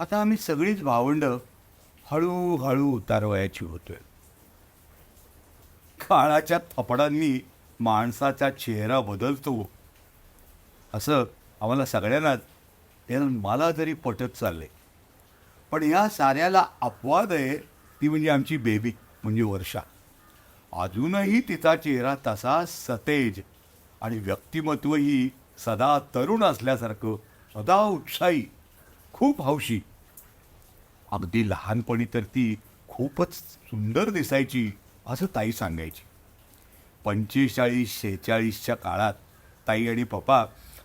आता आम्ही सगळीच भावंडं हळूहळू उतारवयाची होतोय. काळाच्या थपडांनी माणसाचा चेहरा बदलतो. असं आम्हाला सगळ्यांनाच त्यानं मला तरी पटत चालले पण या साऱ्याला अपवाद आहे ती म्हणजे आमची बेबी म्हणजे वर्षा. अजूनही तिचा चेहरा तसा सतेज आणि व्यक्तिमत्वही सदा तरुण असल्यासारखं सदा उत्साही. खूप हौशी. अगदी लहानपणी तर ती खूपच सुंदर दिसायची असं ताई सांगायची. पंचेचाळीस शेहेचाळीसच्या काळात ताई आणि पप्पा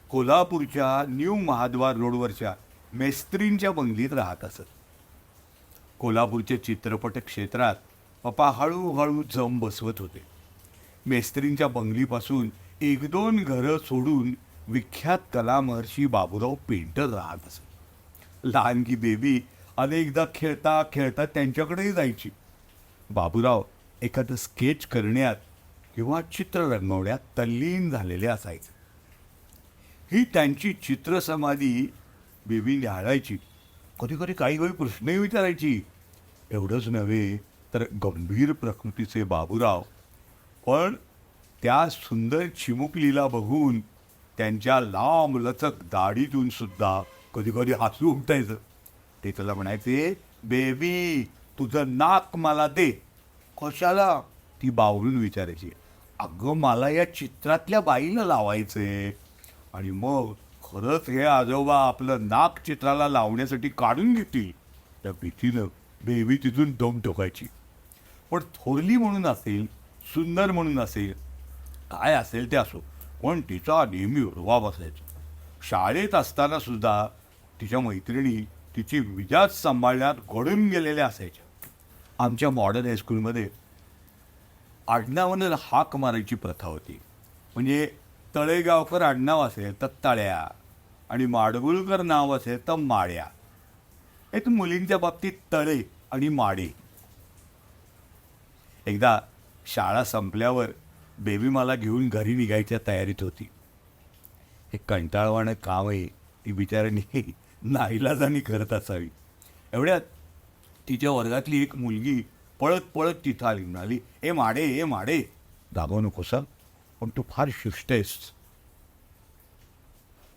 कोल्हापूरच्या न्यू महाद्वार रोडवरच्या मेस्त्रींच्या बंगलीत राहत असत. कोल्हापूरच्या चित्रपट क्षेत्रात पप्पा हळूहळू जम बसवत होते. मेस्त्रींच्या बंगलीपासून एक दोन घरं सोडून विख्यात कलामहर्षी बाबूराव पेंटर राहत असत. लहानगी बेबी अनेकदा खेळता खेळता त्यांच्याकडेही जायची. बाबूराव एखादं स्केच करण्यात किंवा चित्र रंगवण्यात तल्लीन झालेले असायचे. ही त्यांची चित्रसमाधी बेबी न्याहाळायची कधी कधी काही काही प्रश्नही विचारायची. एवढंच नव्हे तर गंभीर प्रकृतीचे बाबूराव. पण त्या सुंदर चिमुकलीला बघून त्यांच्या लांब लचक दाढीतून सुद्धा कधी कधी हसू उमटायचं. ते त्याला म्हणायचे बेबी तुझं नाक मला दे. कशाला? ती बावरून विचारायची अगं मला या चित्रातल्या बाईला लावायचंय. आणि मग खरंच हे आजोबा आपलं नाक चित्राला लावण्यासाठी काढून घेतील. त्या भीतीनं बेबी तिथून दम ठोकायची. पण थोरली म्हणून असेल सुंदर म्हणून असेल काय असेल ते असो पण तिचा नेहमी उर्वा बसायचा. शाळेत असताना सुद्धा तिच्या मैत्रिणी तिची विजात सांभाळण्यात घडून गेलेल्या असायच्या. आमच्या मॉडर्न हायस्कूलमध्ये आडनावानं हाक मारायची प्रथा होती. म्हणजे तळेगावकर आडनाव असेल तर तळ्या आणि माडगुळकर नाव असेल तर माड्या एक मुलींच्या बाबतीत तळे आणि माडे. एकदा शाळा संपल्यावर बेबी मला घेऊन घरी निघायच्या तयारीत होती. हे कंटाळवाणं काम आहे ती बिचाराने नाईलाजाने करत असावी. एवढ्यात तिच्या वर्गातली एक मुलगी पळत पळत तिथं आली. म्हणाली ए माडे ए माडे दाबव नकोसा पण तू फार शिष्ट आहेस.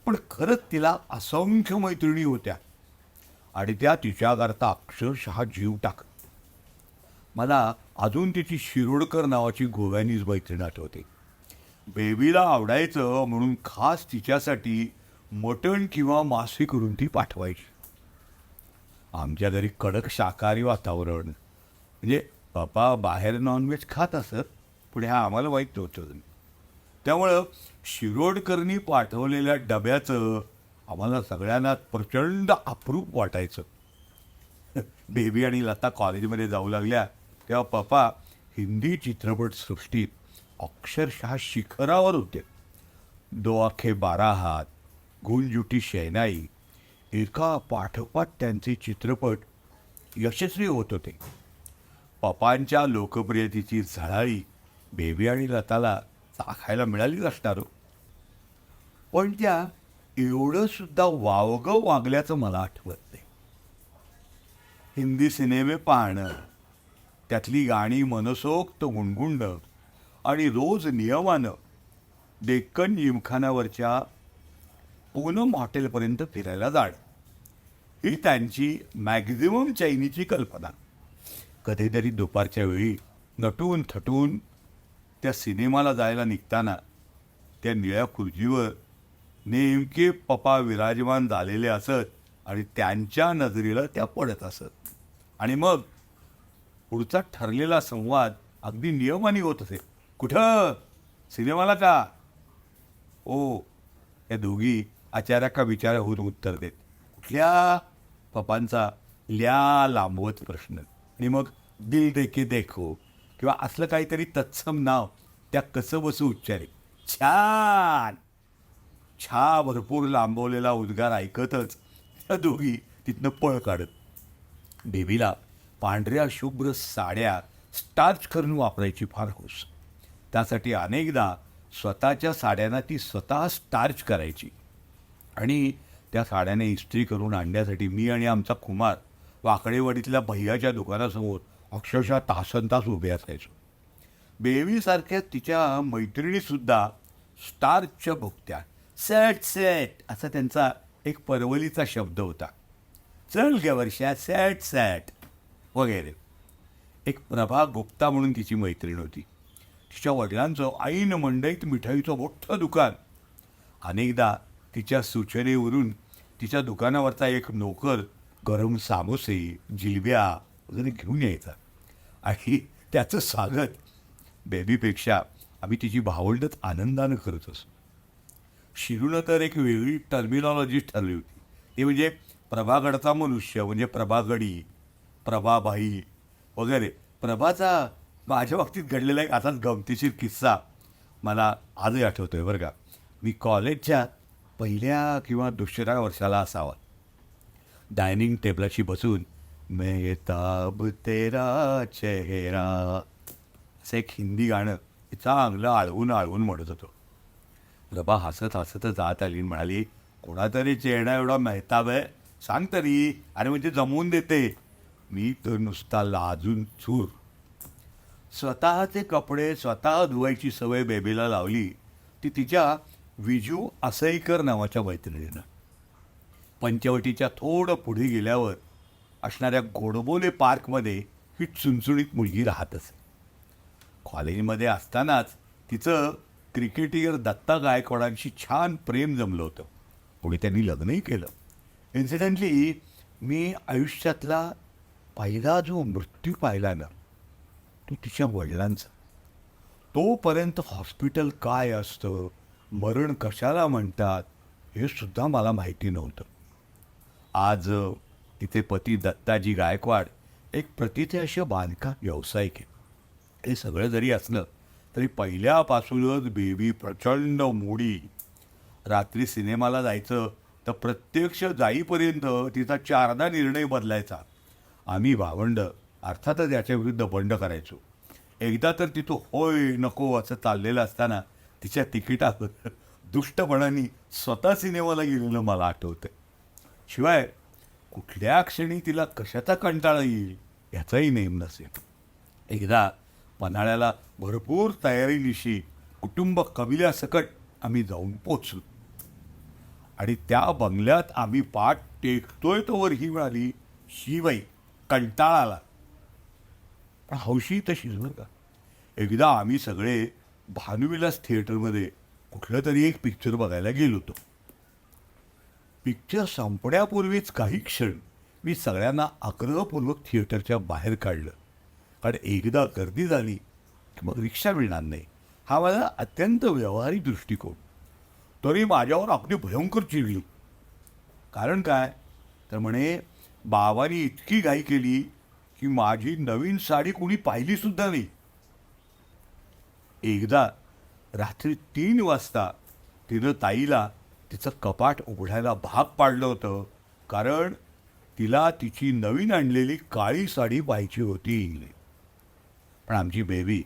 पण खरंच तिला असंख्य मैत्रिणी होत्या आणि त्या तिच्याकरता अक्षरशः जीव टाकत. मला अजून तिची शिरोडकर नावाची गोव्यानीच मैत्रीण आठवते. बेबीला आवडायचं म्हणून खास तिच्यासाठी मटण किंवा मासे करून ती पाठवायची. आमच्या घरी कडक शाकाहारी वातावरण. म्हणजे पप्पा बाहेर नॉनव्हेज खात असत पण ह्या आम्हाला वाईट नव्हतं. त्यामुळं शिरोडकरनी पाठवलेल्या डब्याचं आम्हाला सगळ्यांना प्रचंड अप्रूप वाटायचं. बेबी आणि लता कॉलेजमध्ये जाऊ लागल्या तेव्हा पप्पा हिंदी चित्रपटसृष्टीत अक्षरशः शिखरावर होते. दो आखे बारा हात गुंजुटी शहनाई एका पाठोपाठ त्यांचे चित्रपट यशस्वी होत होते. पपांच्या लोकप्रियतेची झळाळी बेबी आणि लताला चाखायला मिळालीच असणार हो. पण त्या एवढंसुद्धा वावगं वागल्याचं मला आठवत नाही. हिंदी सिनेमे पाहणं त्यातली गाणी मनसोक्त गुणगुणणं आणि रोज नियमानं डेक्कन जिमखानावरच्या पूनम हॉटेलपर्यंत फिरायला जाड ही त्यांची मॅक्झिमम चैनीची कल्पना. कधीतरी दुपारच्या वेळी नटून थटून त्या सिनेमाला जायला निघताना त्या निळ्या खुर्चीवर नेमके पप्पा विराजमान झालेले असत आणि त्यांच्या नजरेला त्या पडत असत. आणि मग पुढचा ठरलेला संवाद अगदी नियमाने होत असे. कुठं? सिनेमाला का ओ या दोघी आचार्याका विचार होऊन उत्तर देत. कुठल्या पप्पांचा ल्या लांबवत प्रश्न. आणि मग दिल देखे देखो किंवा असलं काहीतरी तत्सम नाव त्या कसं बसू उच्चारे. छान! छा भरपूर लांबवलेला उद्गार ऐकतच त्या दोघी तिथनं पळ काढत. बेबीला पांढऱ्या शुभ्र साड्या स्टार्च करून वापरायची फार होस. त्यासाठी अनेकदा स्वतःच्या साड्यांना ती स्वतः स्टार्च करायची. आणि त्या साड्याने इस्त्री करून आणण्यासाठी मी आणि आमचा कुमार वाकडेवाडीतल्या भैयाच्या दुकानासमोर अक्षरशः तासन तास उभे असायचो. बेबीसारख्या तिच्या मैत्रिणीसुद्धा स्टारच्या भोगत्या सेट सेट असा त्यांचा एक परवलीचा शब्द होता. चल गे वर्षा सॅट सॅट वगैरे. एक प्रभा गुप्ता म्हणून तिची मैत्रीण होती. तिच्या वडिलांचं आईन मंडईत मिठाईचं मोठं दुकान. अनेकदा तिच्या सूचनेवरून तिच्या दुकानावरचा एक नोकर गरम सामोसे जिलब्या वगैरे घेऊन यायचा. आणि त्याचं स्वागत बेबीपेक्षा आम्ही तिची भावंडच आनंदानं करत असो. शिरूनं तर एक वेगळी टर्मिनॉलॉजी ठरली होती. ती म्हणजे प्रभागडचा मनुष्य म्हणजे प्रभागडी प्रभाबाई वगैरे. प्रभाचा माझ्या बाबतीत घडलेला एक असाच गमतीशीर किस्सा मला आजही आठवतो आहे बरं का. मी कॉलेजच्या पहिल्या किंवा दुसऱ्या वर्षाला असावा. डायनिंग टेबलाशी बसून मेहताब तेरा चेहरा. असं एक हिंदी गाणं चांगलं आळवून आळवून म्हणत होतो. रबा हसत हसत जात आली म्हणाली कोणातरी चेहरा एवढा मेहताब आहे? सांग तरी. अरे म्हणजे जमवून देते. मी तर नुसता लाजून चूर. स्वतःचे कपडे स्वतः धुवायची सवय बेबीला लावली. ती तिच्या विजू असईकर नावाच्या मैत्रिणीनं. पंचवटीच्या थोडं पुढे गेल्यावर असणाऱ्या गोडबोले पार्कमध्ये ही चुणचुणीत मुलगी राहत असे. कॉलेजमध्ये असतानाच तिचं क्रिकेटियर दत्ता गायकवाडांशी छान प्रेम जमलं होतं. पुढे त्यांनी लग्नही केलं. इन्सिडेंटली मी आयुष्यातला पहिला जो मृत्यू पाहिला ना तो तिच्या वडिलांचा. तोपर्यंत हॉस्पिटल काय असतं? मरण कशाला म्हणतात हे सुद्धा मला माहिती नव्हतं. आज तिथे पती दत्ताजी गायकवाड एक प्रतिथे बांधकाम व्यावसायिक आहे. हे सगळं जरी असलं तरी पहिल्यापासूनच बेबी प्रचंड मोडी. रात्री सिनेमाला जायचं तर प्रत्यक्ष जाईपर्यंत तिचा चारदा निर्णय बदलायचा. आम्ही भावंड अर्थातच याच्या विरुद्ध बंड करायचो. एकदा तर तिथं होय नको असं चाललेलं असताना तिच्या तिकिटावर दुष्टपणाने स्वतः सिनेमाला गेलेलं मला आठवतं शिवाय कुठल्या क्षणी तिला कशाचा कंटाळा येईल याचाही नेम नसेल. एकदा पन्हाळ्याला भरपूर तयारीनिशी कुटुंब कबिल्यासकट आम्ही जाऊन पोचलो. आणि त्या बंगल्यात आम्ही पाठ टेकतोय तोवर ही मिळाली शिवाई कंटाळाला. पण हौशी तशीच बरं का? एकदा आम्ही सगळे भानुविलास थिएटरमध्ये कुठलं तरी एक पिक्चर बघायला गेलो होतो. पिक्चर संपण्यापूर्वीच काही क्षण मी सगळ्यांना आग्रहपूर्वक थिएटरच्या बाहेर काढलं. कारण एकदा गर्दी झाली की मग रिक्षा मिळणार नाही. हा माझा अत्यंत व्यवहारिक दृष्टिकोन. तरी माझ्यावर अगदी भयंकर चिडली. कारण काय? तर म्हणे बाबांनी इतकी घाई केली की माझी नवीन साडी कोणी पाहिलीसुद्धा नाही. एकदा रात्री तीन वाजता तिनं ताईला तिचं कपाट उघडायला भाग पाडलं होतं कारण तिला तिची नवीन आणलेली काळी साडी पाहिजे होती. पण आमची बेबी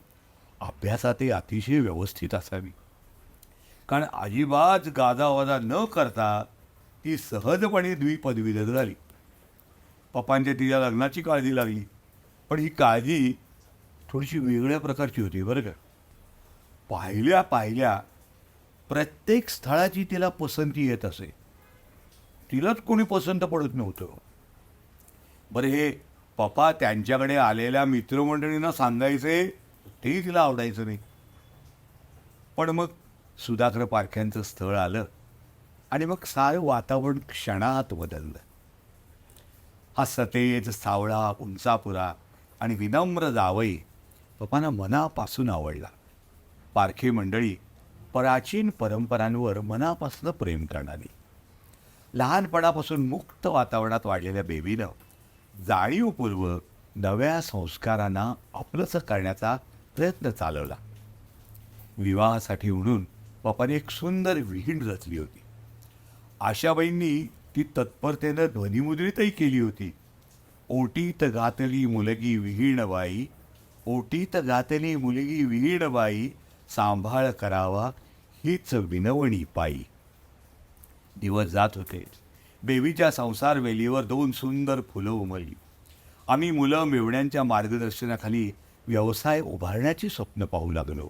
अभ्यासातही अतिशय व्यवस्थित असावी. कारण अजिबात गाजावाजा न करता ती सहजपणे द्विपदवीधर झाली. पप्पांच्या तिच्या लग्नाची काळजी लागली पण ही काळजी थोडीशी वेगळ्या प्रकारची होती बरं का. पाहिल्या पाहिल्या प्रत्येक स्थळाची तिला पसंती येत असे. तिलाच कोणी पसंत पडत नव्हतं. बरं हे पप्पा त्यांच्याकडे आलेल्या मित्रमंडळींना सांगायचे तेही तिला आवडायचं नाही. पण मग सुधाकर पारख्यांचं स्थळ आलं आणि मग सारं वातावरण क्षणात बदललं. हा सतेज सावळा उंचापुरा आणि विनम्र जावई पप्पांना मनापासून आवडला. पारखी मंडळी प्राचीन परंपरांवर मनापासून प्रेम करणारी. लहानपणापासून मुक्त वातावरणात वाढलेल्या बेबीनं जाणीवपूर्वक नव्या संस्कारांना आपलंसं करण्याचा प्रयत्न चालवला. विवाहासाठी म्हणून पप्पाने एक सुंदर विहीण रचली होती. आशाबाईंनी ती तत्परतेनं ध्वनिमुद्रितही केली होती. ओटीत गातली मुलगी विहीणबाई ओटीत गातली मुलगी विहीणबाई सांभाळ करावा हीच विनवणी पायी. दिवस जात होते. बेबीच्या संसार वेलीवर दोन सुंदर फुलं उमलली. आम्ही मुलं मेवण्यांच्या मार्गदर्शनाखाली व्यवसाय उभारण्याची स्वप्न पाहू लागलो.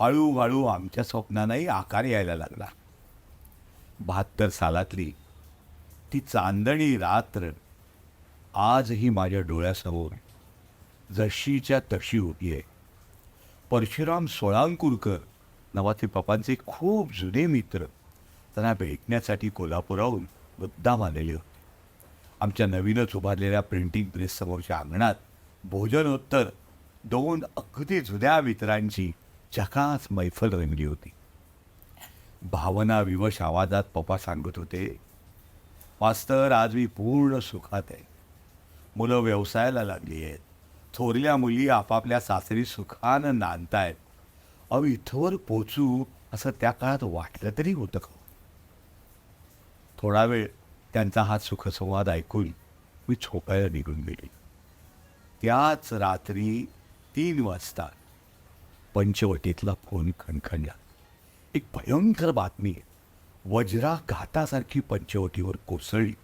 हळूहळू आमच्या स्वप्नांनाही आकार यायला लागला. बहात्तर सालातली ती चांदणी रात्र आजही माझ्या डोळ्यासमोर जशीच्या तशी उभी आहे. परशुराम सोळांकुरकर नावाचे पप्पांचे खूप जुने मित्र त्यांना भेटण्यासाठी कोल्हापुराहून मुद्दाम आलेले होते. आमच्या नवीनच उभारलेल्या प्रिंटिंग प्रेससमोरच्या अंगणात भोजनोत्तर दोन अगदी जुन्या मित्रांची चकास मैफल रंगली होती. भावना विवश आवाजात पप्पा सांगत होते मास्तर आज मी पूर्ण सुखात आहे. मुलं व्यवसायाला लागली आहेत. थोरल्या मुली आपापल्या सासरी सुखानं नांदतायत. अहो इथवर पोचू असं त्या काळात वाटलं तरी होतं का? थोडा वेळ त्यांचा हा सुखसंवाद ऐकून मी झोपायला निघून गेली. त्याच रात्री तीन वाजता पंचवटीतला फोन खणखणला. एक भयंकर बातमी वज्रा घातासारखी पंचवटीवर कोसळली.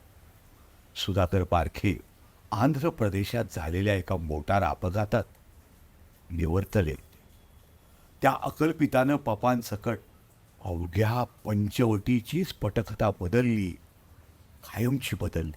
सुधाकर पारखे आंध्र प्रदेशात झालेल्या एका मोटार अपघातात निवर्तले त्या अकल्पितानं पपांसकट अवघ्या पंचवटीचीच पटकथा बदलली. कायमची बदलली.